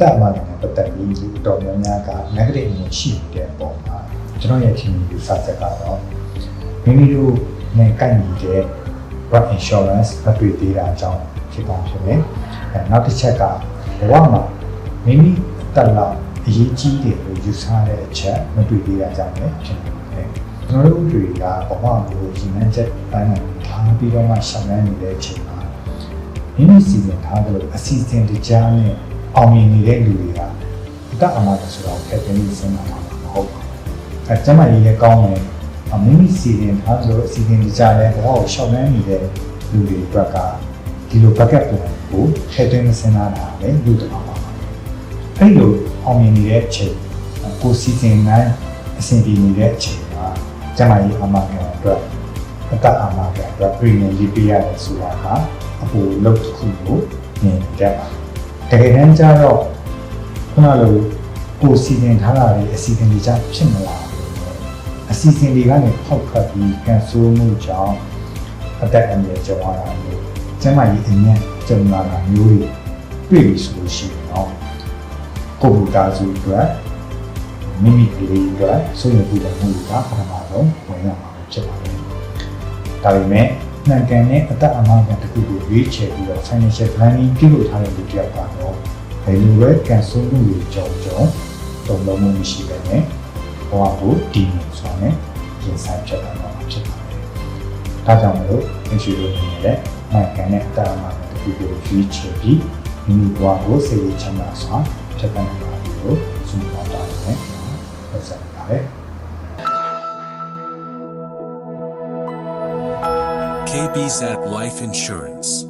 တက်အမှန်နဲ့ပတ်သက်ပြီးလူတော်များများက negative မျိုးရှိတဲ့အပေါ်မှာကျွန်တော်ရဲ့ထင်မြင်ယူဆချက်ကတော့မိမိတို့နဲ့ကိုက်ညီတဲ့ brand insurance မတွေ့သေးတာအကြောင်းဖြစ်ပါဖြစ်မယ်။အဲနောက်တစ်ချက်ကဘဝမှာမိမိအသက်လောက်အရေးကြီးတယ်လို့ယူဆတဲ့အချက်မတွေ့သေးတာကြောင့်လည်းဖြစ်နေတယ်။ကျွန်တော်တို့တွေကဘဝကိုရည်မှန်းချက်ပိုင်းမှာထားပြီးတော့မှရှောင်လန်းနေတဲ့အချိန်မှာမိမိစီစဉ်ထားသလိုအစီအစဉ်တကြားနဲ့ အောင်မြင်နေတဲ့လူတွေကအတအမှားဆိုတော့ဖက်တင်ပြီးစဉ်းစားမှာမဟုတ်ပါဘူး။အဲကျမကြီးလည်းကောင်းတယ်။အမိမိစီစဉ်ထားသလိုအစီအစဉ်တကြားနဲ့ဘဝကိုရှောင်လန်းနေတဲ့လူတွေအတွက်ကဒီလို bucket plan ကိုထည့်သွင်းစဉ်းစားတာလည်းလူတစ်ပါးပါပါ။အဲ့လိုအောင်မြင်နေတဲ့အချိန်ကိုစီစဉ်နိုင်အဆင်ပြေနေတဲ့အချိန်မှာကျမကြီးအမှားကတော့အတွက်အတအမှားကတော့အတွက် premium လေးပေးရတယ်ဆိုတာကအပူလုပ်တစ်ခုကိုမြင်ကြပါ တကယ်တမ်းကျတော့ခုနလိုကိုစီစဉ်ထားတာတွေအစီအစဉ်တွေကြောင့်ဖြစ်မလာဘူးအစီအစဉ်တွေကနေဖောက်ထွက်ပြီးကန်ဆိုးမှုကြောင့်အသက်အန္တရာယ်ကြုံရတာမျိုးကျမကြီးအញ្ញံကြုံလာတာမျိုးတွေတွေ့ပြီဆိုလို့ရှိရင်တော့ကိုယ်ဘူတာစုအတွက်မိမိကလေးအတွက်ဆွေးနွေးပြီးတဲ့မှုတွေကပထမဆုံးဝင်ရမှာဖြစ်ပါတယ်ဒါပေမဲ့နှံကန်နဲ့အသက်အမှားကန်တစ်ခုကိုရွေးချယ်ပြီးတော့ financial planning ပြုလုပ်ထားတဲ့လူတစ်ယောက်ကတော့ ဘယ်လိုပဲကန်ဆိုးမှုတွေကြောင့်ကြောင့်တုံ့လုံးမှုမရှိပဲနဲ့ဘဝကိုတည်ငြိမ်စွာနဲ့ရင်ဆိုင်ဖြတ်သန်းတော့မှာဖြစ်ပါတယ်။ဒါကြောင့်မလို့မရှိလို့နေနဲ့နှံကန်နဲ့အသက်အမှားကန်တစ်ခုကိုရွေးချယ်ပြီးမိမိဘဝကိုစိတ်ရချမ်းသာစွာဖြတ်သန်းနိုင်ပါလို့ဆုတောင်းပါတယ်။ဟုတ်ဆက်ပါတယ်။ KBZat Life Insurance.